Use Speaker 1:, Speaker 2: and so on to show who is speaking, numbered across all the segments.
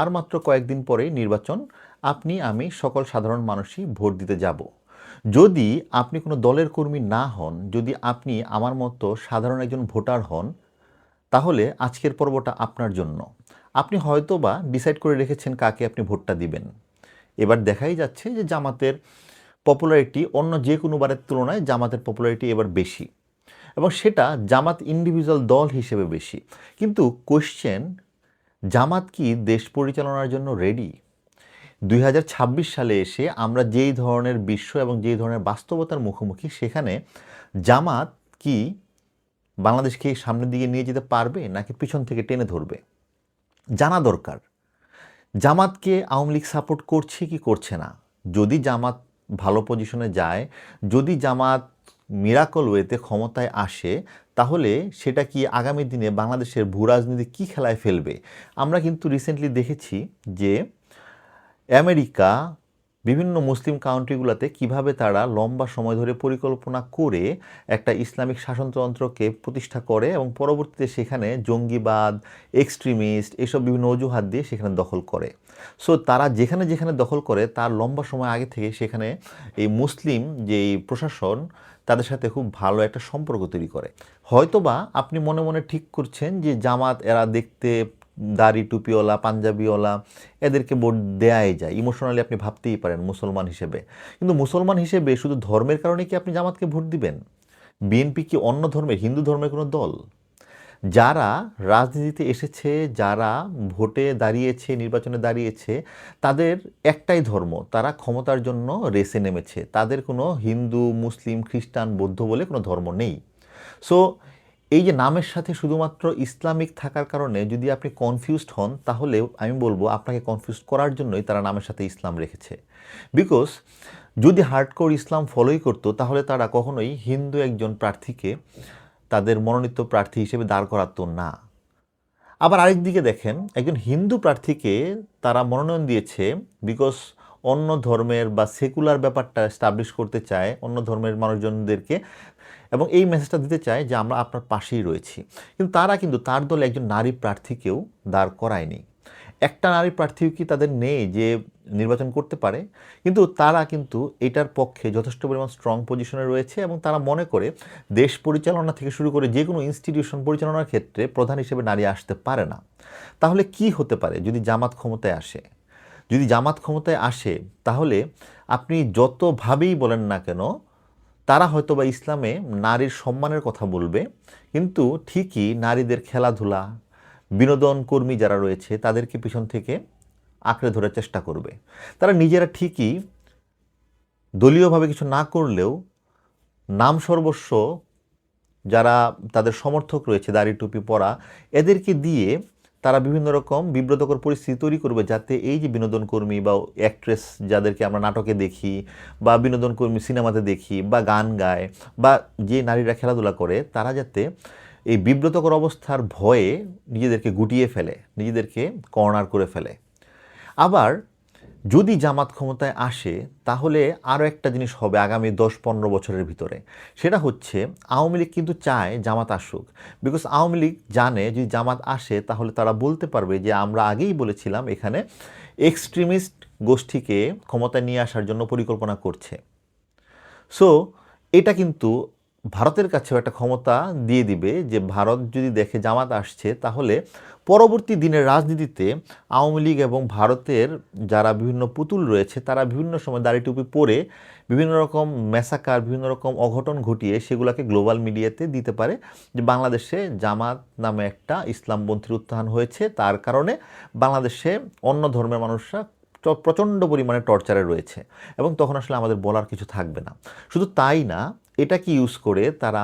Speaker 1: আর মাত্র কয়েকদিন পরেই নির্বাচন, আপনি, আমি সকল সাধারণ মানুষই ভোট দিতে যাব। যদি আপনি কোনো দলের কর্মী না হন, যদি আপনি আমার মতো সাধারণ একজন ভোটার হন, তাহলে আজকের পর্বটা আপনার জন্য। আপনি হয়তো বা ডিসাইড করে রেখেছেন কাকে আপনি ভোটটা দিবেন। এবার দেখাই যাচ্ছে যে জামাতের পপুলারিটি অন্য যে কোনো বারের তুলনায় জামাতের পপুলারিটি এবার বেশি। এবং সেটা জামাত ইন্ডিভিজুয়াল দল হিসেবে বেশি। কিন্তু কোশ্চেন জামাত কি দেশ পরিচালনার জন্য রেডি দুই হাজার ছাব্বিশ সালে এসে আমরা যেই ধরনের বিশ্ব এবং যেই ধরনের বাস্তবতার মুখোমুখি সেখানে জামাত কি বাংলাদেশকে সামনের দিকে নিয়ে যেতে পারবে নাকি পিছন থেকে টেনে ধরবে? জানা দরকার। জামাতকে আওয়ামী লীগ সাপোর্ট করছে কি করছে না? যদি জামাত ভালো পজিশনে যায়, যদি জামাত মিরাকল ওয়েতে ক্ষমতায় আসে তাহলে সেটা কি আগামী দিনে বাংলাদেশের ভূ রাজনীতি কী খেলায় ফেলবে? আমরা কিন্তু রিসেন্টলি দেখেছি যে আমেরিকা বিভিন্ন মুসলিম কান্ট্রিগুলোতে কীভাবে তারা লম্বা সময় ধরে পরিকল্পনা করে একটা ইসলামিক শাসনতন্ত্রকে প্রতিষ্ঠা করে এবং পরবর্তীতে সেখানে জঙ্গিবাদ, এক্সট্রিমিস্ট এসব বিভিন্ন অজুহাত দিয়ে সেখানে দখল করে। সো তারা যেখানে যেখানে দখল করে, তার লম্বা সময় আগে থেকে সেখানে এই মুসলিম যে প্রশাসন, তাদের সাথে খুব ভালো একটা সম্পর্ক তৈরি করে। হয়তোবা আপনি মনে মনে ঠিক করছেন যে জামাত এরা দেখতে দাড়ি টুপিওয়ালা, পাঞ্জাবিওয়ালা, এদেরকে ভোট দেয়াই যায়। ইমোশনালি আপনি ভাবতেই পারেন মুসলমান হিসেবে। কিন্তু মুসলমান হিসেবে শুধু ধর্মের কারণে কি আপনি জামাতকে ভোট দিবেন? বিএনপি কি অন্য ধর্মের, হিন্দু ধর্মের কোনো দল? যারা রাজনীতিতে এসেছে, যারা ভোটে দাঁড়িয়েছে, নির্বাচনে দাঁড়িয়েছে, তাদের একটাই ধর্ম, তারা ক্ষমতার জন্য রেসে নেমেছে। তাদের কোনো হিন্দু, মুসলিম, খ্রিস্টান, বৌদ্ধ বলে কোনো ধর্ম নেই। সো এই যে নামের সাথে শুধুমাত্র ইসলামিক থাকার কারণে যদি আপনি কনফিউজড হন, তাহলে আমি বলব আপনাকে কনফিউজ করার জন্যই তারা নামের সাথে ইসলাম রেখেছে। বিকজ যদি হার্ডকোর ইসলাম ফলোই করতো, তাহলে তারা কখনোই হিন্দু একজন প্রার্থীকে তাদের মনোনীত প্রার্থী হিসেবে দাঁড় করাতো না। আবার আরেক দিকে দেখেন, একজন হিন্দু প্রার্থীকে তারা মনোনয়ন দিয়েছে বিকজ অন্য ধর্মের বা সেকুলার ব্যাপারটা স্টাবলিশ করতে চায়, অন্য ধর্মের মানুষজনদেরকে। এবং এই মেসেজটা দিতে চায় যে আমরা আপনার পাশেই রয়েছি। কিন্তু তারা কিন্তু তার দলে একজন নারী প্রার্থীকেও দাঁড় করায়নি। একটা নারী প্রার্থীও কি তাদের নেই যে নির্বাচন করতে পারে? কিন্তু তারা কিন্তু এটার পক্ষে যথেষ্ট পরিমাণ স্ট্রং পজিশনে রয়েছে এবং তারা মনে করে দেশ পরিচালনা থেকে শুরু করে যে কোনো ইনস্টিটিউশন পরিচালনার ক্ষেত্রে প্রধান হিসেবে নারী আসতে পারে না। তাহলে কি হতে পারে যদি জামাত ক্ষমতায় আসে? যদি জামাত ক্ষমতায় আসে, তাহলে আপনি যতভাবেই বলেন না কেন তারা হয়তো বা ইসলামে নারীর সম্মানের কথা বলবে, কিন্তু ঠিকই নারীদের খেলাধুলা, বিনোদন কর্মী যারা রয়েছে, তাদেরকে পিছন থেকে আঁকড়ে ধরার চেষ্টা করবে। তারা নিজেরা ঠিকই দলীয়ভাবে কিছু না করলেও নাম সর্বস্ব যারা তাদের সমর্থক রয়েছে, দাড়ি টুপি পরা, এদেরকে দিয়ে তারা বিভিন্ন রকম বিব্রতকর পরিস্থিতি তৈরি করবে যাতে এই যে বিনোদন কর্মী বা অ্যাক্ট্রেস যাদেরকে আমরা নাটকে দেখি বা বিনোদন কর্মী সিনেমাতে দেখি বা গান গায় বা যে নারীরা খেলাধুলা করে, তারা যাতে এই বিব্রতকর অবস্থার ভয়ে নিজেদেরকে গুটিয়ে ফেলে, নিজেদেরকে কর্নার করে ফেলে। আবার যদি জামাত ক্ষমতায় আসে, তাহলে আরও একটা জিনিস হবে আগামী দশ পনেরো বছরের ভিতরে। সেটা হচ্ছে, আওয়ামী লীগ কিন্তু চায় জামাত আসুক। বিকজ আওয়ামী লীগ জানে যদি জামাত আসে, তাহলে তারা বলতে পারবে যে, আমরা আগেই বলেছিলাম এখানে এক্সট্রিমিস্ট গোষ্ঠীকে ক্ষমতায় নিয়ে আসার জন্য পরিকল্পনা করছে। সো এটা কিন্তু ভারতের কাছেও একটা ক্ষমতা দিয়ে দিবে যে ভারত যদি দেখে জামাত আসছে, তাহলে পরবর্তী দিনের রাজনীতিতে আওয়ামী লীগ এবং ভারতের যারা বিভিন্ন পুতুল রয়েছে, তারা বিভিন্ন সময় দাড়ি টুপি পরে বিভিন্ন রকম মেসাকার, বিভিন্ন রকম অঘটন ঘটিয়ে সেগুলোকে গ্লোবাল মিডিয়াতে দিতে পারে। যে বাংলাদেশে জামাত নামে একটা ইসলামপন্থীর উত্থান হয়েছে, তার কারণে বাংলাদেশে অন্য ধর্মের মানুষরা প্রচণ্ড পরিমাণে টর্চারে রয়েছে এবং তখন আসলে আমাদের বলার কিছু থাকবে না। শুধু তাই না এটাকে ইউজ করে তারা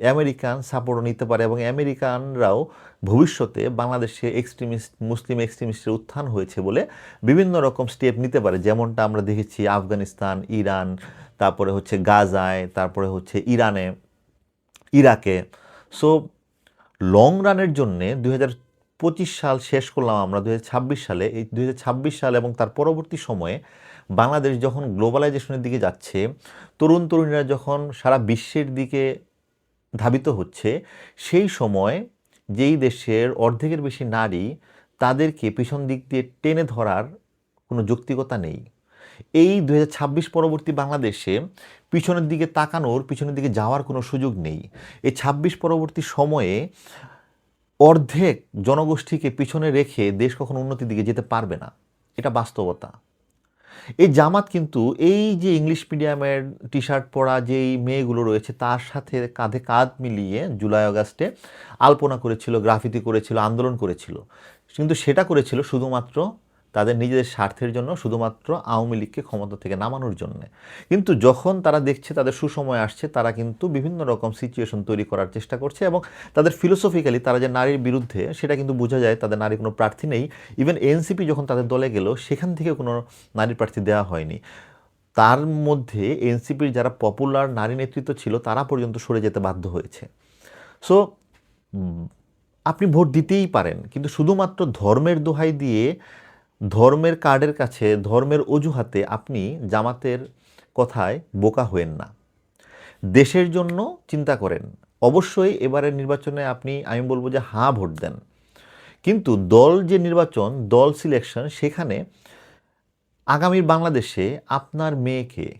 Speaker 1: আমেরিকান সাপোর্টও নিতে পারে এবং আমেরিকানরাও ভবিষ্যতে বাংলাদেশে এক্সট্রিমিস্ট মুসলিম এক্সট্রিমিস্টের উত্থান হয়েছে বলে বিভিন্ন রকম স্টেপ নিতে পারে। যেমনটা আমরা দেখেছি আফগানিস্তান, ইরান, তারপরে হচ্ছে গাজায়, তারপরে হচ্ছে ইরানে, ইরাকে। সো লং রানের জন্যে দু হাজার পঁচিশ সাল শেষ করলাম আমরা দু হাজার ছাব্বিশ সালে। এই দু সাল এবং তার পরবর্তী সময়ে বাংলাদেশ যখন গ্লোবালাইজেশনের দিকে যাচ্ছে, তরুণ তরুণীরা যখন সারা বিশ্বের দিকে ধাবিত হচ্ছে, সেই সময় যেই দেশের অর্ধেকের বেশি নারী তাদেরকে পিছন দিক দিয়ে টেনে ধরার কোনো যৌক্তিকতা নেই। এই দু হাজার ছাব্বিশ পরবর্তী বাংলাদেশে পিছনের দিকে তাকানোর, পিছনের দিকে যাওয়ার কোনো সুযোগ নেই। এই ছাব্বিশ পরবর্তী সময়ে অর্ধেক জনগোষ্ঠীকে পিছনে রেখে দেশ কখনো উন্নতির দিকে যেতে পারবে না। এটা বাস্তবতা। এই জামাত কিন্তু এই যে ইংলিশ মিডিয়ামের টি শার্ট পরা যেই মেয়েগুলো রয়েছে, তার সাথে কাঁধে কাঁধ মিলিয়ে জুলাই অগাস্টে আলপনা করেছিল, গ্রাফিতি করেছিল, আন্দোলন করেছিল। কিন্তু সেটা করেছিল শুধুমাত্র তাদের নিজেদের স্বার্থের জন্য শুধুমাত্র আওয়ামী লীগকে ক্ষমতা থেকে নামানোর জন্য। কিন্তু যখন তারা দেখছে তাদের সুসময় আসছে, তারা কিন্তু বিভিন্ন রকম সিচুয়েশন তৈরি করার চেষ্টা করছে এবং তাদের ফিলোসফিক্যালি তারা যে নারীর বিরুদ্ধে, সেটা কিন্তু বোঝা যায় তাদের নারী কোনো প্রার্থী নেই। ইভেন এনসিপি যখন তাদের দলে গেল, সেখান থেকে কোনো নারী প্রার্থী দেওয়া হয়নি। তার মধ্যে এনসিপির যারা পপুলার নারী নেতৃত্ব ছিল, তারা পর্যন্ত সরে যেতে বাধ্য হয়েছে। সো আপনি ভোট দিতেই পারেন, কিন্তু শুধুমাত্র ধর্মের দোহাই দিয়ে ধর্মের কার্ডের কাছে, ধর্মের অজুহাতে আপনি জামাতের কথায় বোকা হয়েন না। দেশের জন্য চিন্তা করেন। অবশ্যই এবারের নির্বাচনে আপনি, আমি বলব যে হাঁ, ভোট দেন। কিন্তু দল যে নির্বাচন, দল সিলেকশন সেখানে আগামীর বাংলাদেশে আপনার মেয়েকে,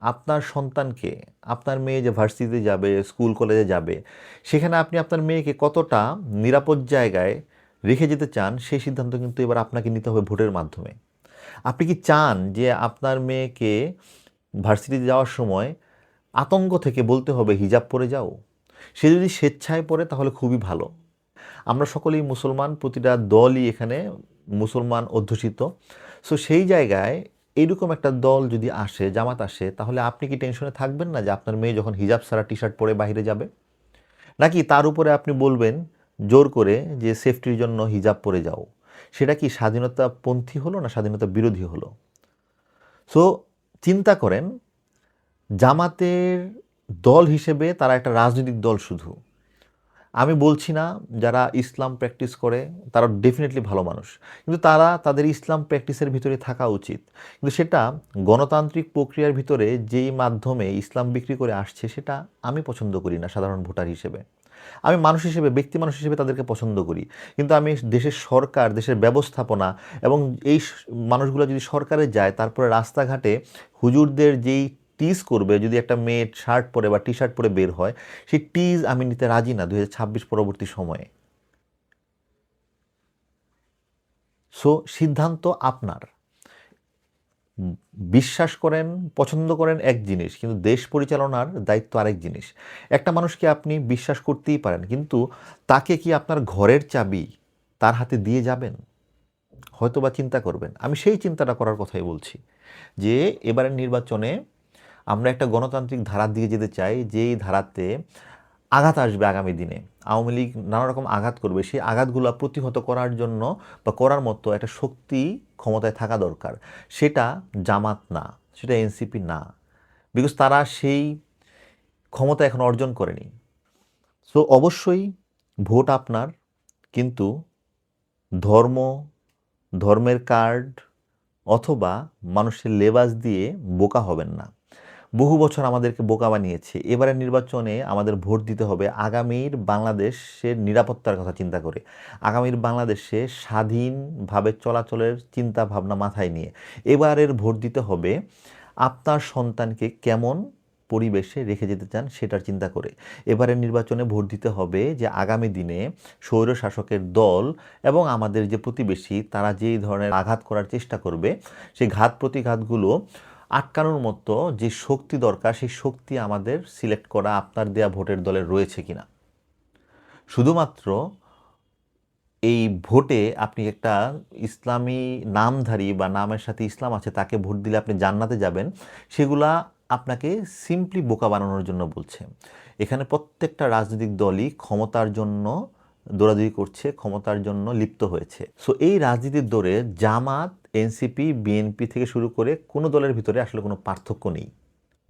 Speaker 1: আপনার সন্তানকে, আপনার মেয়ে যে ভার্সিটিতে যাবে স্কুল কলেজে যাবে, সেখানে আপনি আপনার মেয়েকে কতটা নিরাপদ জায়গায় রেখে যেতে চান সেই সিদ্ধান্ত কিন্তু এবার আপনাকে নিতে হবে ভোটের মাধ্যমে। আপনি কি চান যে আপনার মেয়েকে ভার্সিটিতে যাওয়ার সময় আতঙ্ক থেকে বলতে হবে, হিজাব পরে যাও সে যদি স্বেচ্ছায় পড়ে তাহলে খুবই ভালো। আমরা সকলেই মুসলমান, প্রতিটা দলই এখানে মুসলমান অধ্যুষিত। সো সেই জায়গায় এইরকম একটা দল যদি আসে, জামাত আসে, তাহলে আপনি কি টেনশনে থাকবেন না যে আপনার মেয়ে যখন হিজাব সারা টি শার্ট পরে বাইরে যাবে? নাকি তার উপরে আপনি বলবেন জোর করে যে সেফটির জন্য হিজাব পরে যাও, সেটা কি স্বাধীনতাপন্থী হলো না স্বাধীনতা বিরোধী হলো? সো চিন্তা করেন, জামাতের দল হিসেবে তারা একটা রাজনৈতিক দল শুধু। আমি বলছি না যারা ইসলাম প্র্যাকটিস করে, তারা ডেফিনেটলি ভালো মানুষ। কিন্তু তারা তাদের ইসলাম প্র্যাকটিসের ভিতরে থাকা উচিত। কিন্তু সেটা গণতান্ত্রিক প্রক্রিয়ার ভিতরে যেই মাধ্যমে ইসলাম বিক্রি করে আসছে, সেটা আমি পছন্দ করি না সাধারণ ভোটার হিসেবে। আমি মানুষ হিসেবে, ব্যক্তি মানুষ হিসেবে তাদেরকে পছন্দ করি। কিন্তু আমি দেশের সরকার, দেশের ব্যবস্থাপনা এবং এই মানুষগুলো যদি সরকারে যায়, তারপরে রাস্তাঘাটে হুজুরদের যেই টিজ করবে, যদি একটা মেয়ে শার্ট পরে বা টি শার্ট পরে বের হয়, সেই টিজ আমি নিতে রাজি না দুই হাজার ছাব্বিশ পরবর্তী সময়ে। সো সিদ্ধান্ত আপনার। বিশ্বাস করেন, পছন্দ করেন এক জিনিস, কিন্তু দেশ পরিচালনার দায়িত্ব আরেক জিনিস। একটা মানুষকে আপনি বিশ্বাস করতেই পারেন, কিন্তু তাকে কি আপনার ঘরের চাবি তার হাতে দিয়ে যাবেন? হয়তো বা চিন্তা করবেন। আমি সেই চিন্তাটা করার কথাই বলছি যে, এবারের নির্বাচনে আমরা একটা গণতান্ত্রিক ধারার দিকে যেতে চাই, যেই ধারাতে আঘাত আসবে আগামী দিনে। আওয়ামী লীগ নানা রকম আঘাত করবে। সেই আঘাতগুলো প্রতিহত করার জন্য বা করার মতো একটা শক্তি ক্ষমতায় থাকা দরকার। সেটা জামাত না, সেটা এনসিপি না। বিকজ তারা সেই ক্ষমতা এখন অর্জন করেনি। সো অবশ্যই ভোট আপনার, কিন্তু ধর্ম, ধর্মের কার্ড অথবা মানুষের লেবাস দিয়ে বোকা হবেন না। বহু বছর আমাদেরকে বোকা বানিয়েছে। এবারের নির্বাচনে আমাদের ভোট দিতে হবে আগামীর বাংলাদেশের নিরাপত্তার কথা চিন্তা করে। আগামীর বাংলাদেশে স্বাধীনভাবে চলাচলের চিন্তা ভাবনা মাথায় নিয়ে এবারের ভোট দিতে হবে আপনার সন্তানকে কেমন পরিবেশে রেখে যেতে চান সেটার চিন্তা করে। এবারের নির্বাচনে ভোট দিতে হবে যে আগামী দিনে শাসকের দল এবং আমাদের যে প্রতিবেশী, তারা যেই ধরনের আঘাত করার চেষ্টা করবে, সেই ঘাত প্রতিঘাতগুলো আটকানোর মতো যে শক্তি দরকার, সেই শক্তি আমাদের সিলেক্ট করা আপনার দেয়া ভোটের দলে রয়েছে কিনা। শুধুমাত্র এই ভোটে আপনি একটা ইসলামী নামধারী বা নামের সাথে ইসলাম আছে, তাকে ভোট দিলে আপনি জান্নাতে যাবেন, সেগুলা আপনাকে সিম্পলি বোকা বানানোর জন্য বলছে। এখানে প্রত্যেকটা রাজনৈতিক দলই ক্ষমতার জন্য দৌড়াদৌড়ি করছে, ক্ষমতার জন্য লিপ্ত হয়েছে। সো এই রাজনীতির দৌড়ে জামাত এনসিপি, বিএনপি থেকে শুরু করে কোনো দলের ভিতরে আসলে কোনো পার্থক্য নেই।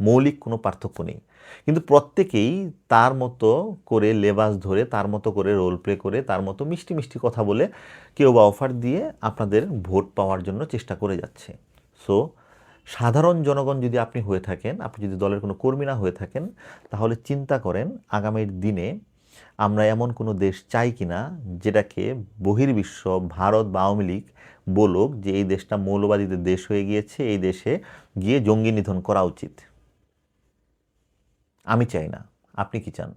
Speaker 1: মৌলিক কোনো পার্থক্য নেই। কিন্তু প্রত্যেকেই তার মতো করে লেবাস ধরে, তার মতো করে রোল প্লে করে, তার মতো মিষ্টি মিষ্টি কথা বলে কেউ বা অফার দিয়ে আপনাদের ভোট পাওয়ার জন্য চেষ্টা করে যাচ্ছে। সো সাধারণ জনগণ যদি আপনি হয়ে থাকেন, আপনি যদি দলের কোনো কর্মী না হয়ে থাকেন, তাহলে চিন্তা করেন আগামীর দিনে আমরা এমন কোনো দেশ চাই কি না যেটাকে বহির্বিশ্ব, ভারত বা আওয়ামী লীগ বলুক যে এই দেশটা মৌলবাদীদের দেশ হয়ে গিয়েছে, এই দেশে গিয়ে জঙ্গি নিধন করা উচিত। আমি চাই না। আপনি কি চান?